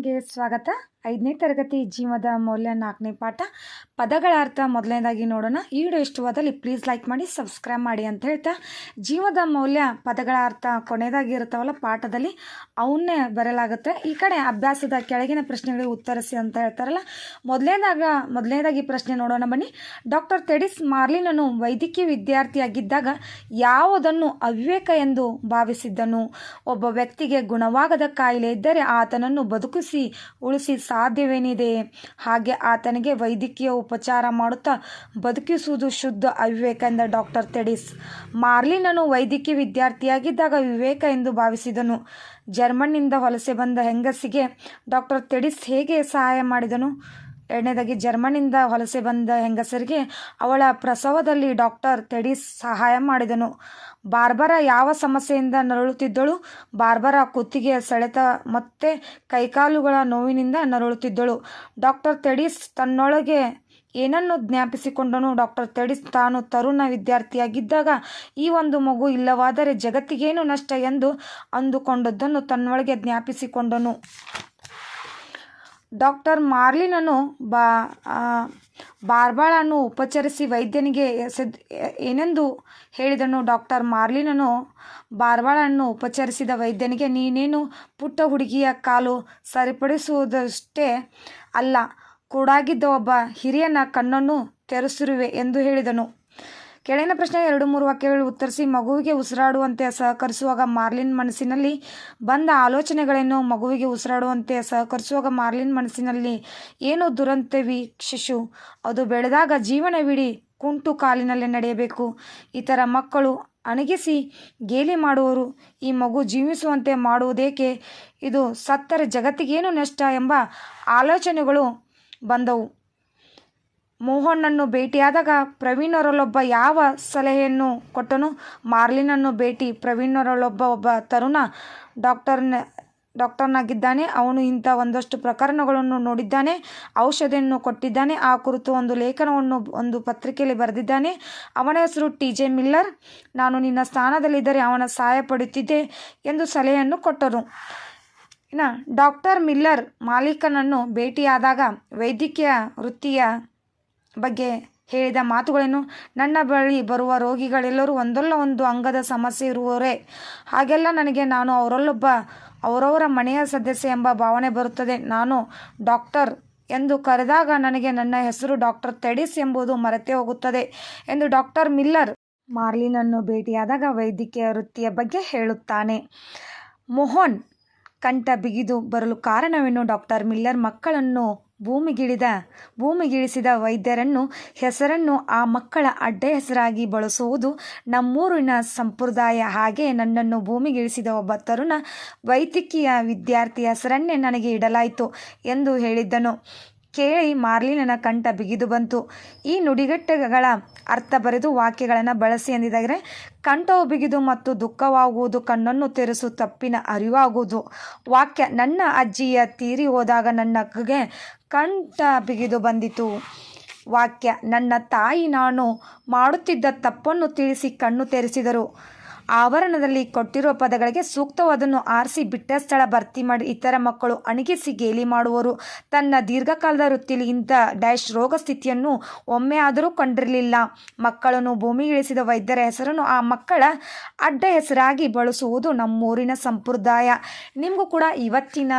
ಚಾನಲ್ಗೆ ಸ್ವಾಗತ. ಐದನೇ ತರಗತಿ ಜೀವದ ಮೌಲ್ಯ ನಾಲ್ಕನೇ ಪಾಠ. ಪದಗಳ ಅರ್ಥ ಮೊದಲನೇದಾಗಿ ನೋಡೋಣ. ಈ ವಿಡಿಯೋ ಇಷ್ಟವಾದಲ್ಲಿ ಪ್ಲೀಸ್ ಲೈಕ್ ಮಾಡಿ ಸಬ್ಸ್ಕ್ರೈಬ್ ಮಾಡಿ ಅಂತ ಹೇಳ್ತಾ ಜೀವದ ಮೌಲ್ಯ, ಪದಗಳ ಅರ್ಥ ಕೊನೆಯದಾಗಿ ಇರ್ತಾವಲ್ಲ ಪಾಠದಲ್ಲಿ, ಅವನ್ನೇ ಬರೆಯಲಾಗುತ್ತೆ. ಈ ಕಡೆ ಅಭ್ಯಾಸದ ಕೆಳಗಿನ ಪ್ರಶ್ನೆಗಳಿಗೆ ಉತ್ತರಿಸಿ ಅಂತ ಹೇಳ್ತಾರಲ್ಲ, ಮೊದಲನೇದಾಗ, ಮೊದಲನೇದಾಗಿ ಪ್ರಶ್ನೆ ನೋಡೋಣ ಬನ್ನಿ. ಡಾಕ್ಟರ್ ತೆಡಿಸ್ ಮಾರ್ಲಿನನು ವೈದ್ಯಕೀಯ ವಿದ್ಯಾರ್ಥಿಯಾಗಿದ್ದಾಗ ಯಾವುದನ್ನು ಅವಿವೇಕ ಎಂದು ಭಾವಿಸಿದ್ದನು? ಒಬ್ಬ ವ್ಯಕ್ತಿಗೆ ಗುಣವಾಗದ ಕಾಯಿಲೆ ಇದ್ದರೆ ಆತನನ್ನು ಬದುಕಿಸಿ ಉಳಿಸಿ ಸಾಧ್ಯವೇನಿದೆ? ಹಾಗೆ ಆತನಿಗೆ ವೈದ್ಯಕೀಯ ಉಪಚಾರ ಮಾಡುತ್ತಾ ಬದುಕಿಸುವುದು ಶುದ್ಧ ಅವಿವೇಕ ಎಂದ ಡಾಕ್ಟರ್ ತೆಡಿಸ್ ಮಾರ್ಲಿನನು ವೈದ್ಯಕೀಯ ವಿದ್ಯಾರ್ಥಿಯಾಗಿದ್ದಾಗ ವಿವೇಕ ಎಂದು ಭಾವಿಸಿದನು. ಜರ್ಮನ್ನಿಂದ ವಲಸೆ ಬಂದ ಹೆಂಗಸಿಗೆ ಡಾಕ್ಟರ್ ತೆಡಿಸ್ ಹೇಗೆ ಸಹಾಯ ಮಾಡಿದನು? ಎರಡನೇದಾಗಿ ಜರ್ಮನಿಂದ ವಲಸೆ ಬಂದ ಹೆಂಗಸರಿಗೆ ಅವಳ ಪ್ರಸವದಲ್ಲಿ ಡಾಕ್ಟರ್ ತೆಡಿಸ್ ಸಹಾಯ ಮಾಡಿದನು. ಬಾರ್ಬರ ಯಾವ ಸಮಸ್ಯೆಯಿಂದ ನರಳುತ್ತಿದ್ದಳು? ಬಾರ್ಬರ ಕುತ್ತಿಗೆಯ ಸೆಳೆತ ಮತ್ತೆ ಕೈಕಾಲುಗಳ ನೋವಿನಿಂದ ನರಳುತ್ತಿದ್ದಳು. ಡಾಕ್ಟರ್ ತೆಡಿಸ್ ತನ್ನೊಳಗೆ ಏನನ್ನು ಜ್ಞಾಪಿಸಿಕೊಂಡನು? ಡಾಕ್ಟರ್ ತೆಡಿಸ್ ತಾನು ತರುಣ ವಿದ್ಯಾರ್ಥಿಯಾಗಿದ್ದಾಗ ಈ ಒಂದು ಮಗು ಇಲ್ಲವಾದರೆ ಜಗತ್ತಿಗೇನು ನಷ್ಟ ಎಂದು ಅಂದುಕೊಂಡದ್ದನ್ನು ತನ್ನೊಳಗೆ ಜ್ಞಾಪಿಸಿಕೊಂಡನು. ಡಾಕ್ಟರ್ ಮಾರ್ಲಿನನು ಬಾ ಬಾರ್ಬಾಳನ್ನು ಉಪಚರಿಸಿ ವೈದ್ಯನಿಗೆ ಎಸೆದ್ ಏನೆಂದು ಹೇಳಿದನು ಡಾಕ್ಟರ್ ಮಾರ್ಲಿನನು ಬಾರ್ಬಾಳನ್ನು ಉಪಚರಿಸಿದ ವೈದ್ಯನಿಗೆ, ನೀನೇನು ಪುಟ್ಟ ಹುಡುಗಿಯ ಕಾಲು ಸರಿಪಡಿಸುವುದಷ್ಟೇ ಅಲ್ಲ, ಕೂಡಾಗಿದ್ದ ಒಬ್ಬ ಹಿರಿಯನ ಕಣ್ಣನ್ನು ತೆರೆಸಿರುವೆ ಎಂದು ಹೇಳಿದನು. ಕೆಳಗಿನ ಪ್ರಶ್ನೆ ಎರಡು ಮೂರು ವಾಕ್ಯಗಳು ಉತ್ತರಿಸಿ ಮಗುವಿಗೆ ಉಸಿರಾಡುವಂತೆ ಸಹಕರಿಸುವಾಗ ಮಾರ್ಲಿನ್ ಮನಸ್ಸಿನಲ್ಲಿ ಬಂದ ಆಲೋಚನೆಗಳೇನು ಮಗುವಿಗೆ ಉಸಿರಾಡುವಂತೆ ಸಹಕರಿಸುವಾಗ ಮಾರ್ಲಿನ್ ಮನಸ್ಸಿನಲ್ಲಿ ಏನು ದುರಂತ ವೀಕ್ಷಿಸು ಅದು ಬೆಳೆದಾಗ ಜೀವನವಿಡೀ ಕುಂಟು ಕಾಲಿನಲ್ಲಿ ನಡೆಯಬೇಕು. ಇತರ ಮಕ್ಕಳು ಅಣಗಿಸಿ ಗೇಲಿ ಮಾಡುವರು. ಈ ಮಗು ಜೀವಿಸುವಂತೆ ಮಾಡುವುದೇಕೆ? ಇದು ಸತ್ತರೆ ಜಗತ್ತಿಗೇನು ನಷ್ಟ ಎಂಬ ಆಲೋಚನೆಗಳು ಬಂದವು. ಮೋಹನನ್ನು ಭೇಟಿಯಾದಾಗ ಪ್ರವೀಣರಲ್ಲೊಬ್ಬ ಯಾವ ಸಲಹೆಯನ್ನು ಕೊಟ್ಟನು ಮಾರ್ಲಿನನ್ನು ಭೇಟಿ ಪ್ರವೀಣರಲ್ಲೊಬ್ಬ ಒಬ್ಬ ತರುಣ ಡಾಕ್ಟರ್ನ ಡಾಕ್ಟರ್ನಾಗಿದ್ದಾನೆ. ಅವನು ಇಂಥ ಒಂದಷ್ಟು ಪ್ರಕರಣಗಳನ್ನು ನೋಡಿದ್ದಾನೆ, ಔಷಧಿಯನ್ನು ಕೊಟ್ಟಿದ್ದಾನೆ. ಆ ಕುರಿತು ಒಂದು ಲೇಖನವನ್ನು ಒಂದು ಪತ್ರಿಕೆಯಲ್ಲಿ ಬರೆದಿದ್ದಾನೆ. ಅವನ ಹೆಸರು ಟಿ ಜೆ ಮಿಲ್ಲರ್. ನಾನು ನಿನ್ನ ಸ್ಥಾನದಲ್ಲಿದ್ದರೆ ಅವನ ಸಹಾಯ ಪಡೆಯುತ್ತಿದ್ದೆ ಎಂದು ಸಲಹೆಯನ್ನು ಕೊಟ್ಟರು ಇನ್ನು ಡಾಕ್ಟರ್ ಮಿಲ್ಲರ್ ಮಾಲೀಕನನ್ನು ಭೇಟಿಯಾದಾಗ ವೈದ್ಯಕೀಯ ವೃತ್ತಿಯ ಬಗ್ಗೆ ಹೇಳಿದ ಮಾತುಗಳೇನು ನನ್ನ ಬಳಿ ಬರುವ ರೋಗಿಗಳೆಲ್ಲರೂ ಒಂದಲ್ಲ ಒಂದು ಅಂಗದ ಸಮಸ್ಯೆ ಇರುವವರೇ. ಹಾಗೆಲ್ಲ ನನಗೆ ನಾನು ಅವರಲ್ಲೊಬ್ಬ, ಅವರವರ ಮನೆಯ ಸದಸ್ಯ ಎಂಬ ಭಾವನೆ ಬರುತ್ತದೆ. ನಾನು ಡಾಕ್ಟರ್ ಎಂದು ಕರೆದಾಗ ನನಗೆ ನನ್ನ ಹೆಸರು ಡಾಕ್ಟರ್ ತೆಡಿಸ್ ಎಂಬುದು ಮರೆತೇ ಹೋಗುತ್ತದೆ ಎಂದು ಡಾಕ್ಟರ್ ಮಿಲ್ಲರ್ ಮಾರ್ಲಿನನ್ನು ಭೇಟಿಯಾದಾಗ ವೈದ್ಯಕೀಯ ವೃತ್ತಿಯ ಬಗ್ಗೆ ಹೇಳುತ್ತಾನೆ. ಮೋಹನ್ ಕಂಠ ಬಿಗಿದು ಬರಲು ಕಾರಣವೇನು? ಡಾಕ್ಟರ್ ಮಿಲ್ಲರ್ ಮಕ್ಕಳನ್ನು ಭೂಮಿಗಿಳಿದ, ಭೂಮಿಗಿಳಿಸಿದ ವೈದ್ಯರನ್ನು, ಹೆಸರನ್ನು ಆ ಮಕ್ಕಳ ಅಡ್ಡ ಹೆಸರಾಗಿ ಬಳಸುವುದು ನಮ್ಮೂರಿನ ಸಂಪ್ರದಾಯ. ಹಾಗೆ ನನ್ನನ್ನು ಭೂಮಿಗಿಳಿಸಿದ ಒಬ್ಬ ತರುಣ ವೈದ್ಯಕೀಯ ವಿದ್ಯಾರ್ಥಿ ಹೆಸರನ್ನೇ ನನಗೆ ಇಡಲಾಯಿತು ಎಂದು ಹೇಳಿದ್ದನು. ಕೇಳಿ ಮಾರ್ಲಿನನ ಕಂಠ ಬಿಗಿದು ಬಂತು. ಈ ನುಡಿಗಟ್ಟುಗಳ ಅರ್ಥ ಬರೆದು ವಾಕ್ಯಗಳನ್ನು ಬಳಸಿ ಎಂದಿದ್ದಾರೆ ಕಂಠವು ಬಿಗಿದು ಮತ್ತು ದುಃಖವಾಗುವುದು ಕಣ್ಣನ್ನು ತೆರೆಸು ತಪ್ಪಿನ ಅರಿವಾಗುವುದು. ವಾಕ್ಯ, ನನ್ನ ಅಜ್ಜಿಯ ತೀರಿ ಹೋದಾಗ ನನ್ನಗೆ ಕಂಠ ಬಿಗಿದು ಬಂದಿತು. ವಾಕ್ಯ, ನನ್ನ ತಾಯಿ ನಾನು ಮಾಡುತ್ತಿದ್ದ ತಪ್ಪನ್ನು ತಿಳಿಸಿ ಕಣ್ಣು ತೆರೆಸಿದರು. ಆವರಣದಲ್ಲಿ ಕೊಟ್ಟಿರುವ ಪದಗಳಿಗೆ ಸೂಕ್ತವಾದನ್ನು ಆರಿಸಿ ಬಿಟ್ಟ ಸ್ಥಳ ಭರ್ತಿ ಮಾಡಿ ಇತರ ಮಕ್ಕಳು ಅಣಗಿಸಿ ಗೇಲಿ ಮಾಡುವರು. ತನ್ನ ದೀರ್ಘಕಾಲದ ವೃತ್ತಿಲಿ ಇಂಥ ಡ್ಯಾಶ್ ರೋಗ ಸ್ಥಿತಿಯನ್ನು ಒಮ್ಮೆ ಆದರೂ ಕಂಡಿರಲಿಲ್ಲ. ಮಕ್ಕಳನ್ನು ಭೂಮಿಗಿಳಿಸಿದ ವೈದ್ಯರ ಹೆಸರನ್ನು ಆ ಮಕ್ಕಳ ಅಡ್ಡ ಹೆಸರಾಗಿ ಬಳಸುವುದು ನಮ್ಮೂರಿನ ಸಂಪ್ರದಾಯ. ನಿಮಗೂ ಕೂಡ ಇವತ್ತಿನ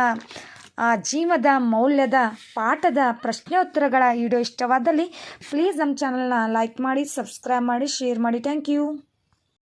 ಜೀವದ ಮೌಲ್ಯದ ಪಾಠದ ಪ್ರಶ್ನೋತ್ತರಗಳ ವಿಡಿಯೋ ಇಷ್ಟವಾದಲ್ಲಿ, ಪ್ಲೀಸ್ ನಮ್ಮ ಚಾನಲ್ನ ಲೈಕ್ ಮಾಡಿ, ಸಬ್ಸ್ಕ್ರೈಬ್ ಮಾಡಿ, ಶೇರ್ ಮಾಡಿ. Thank you.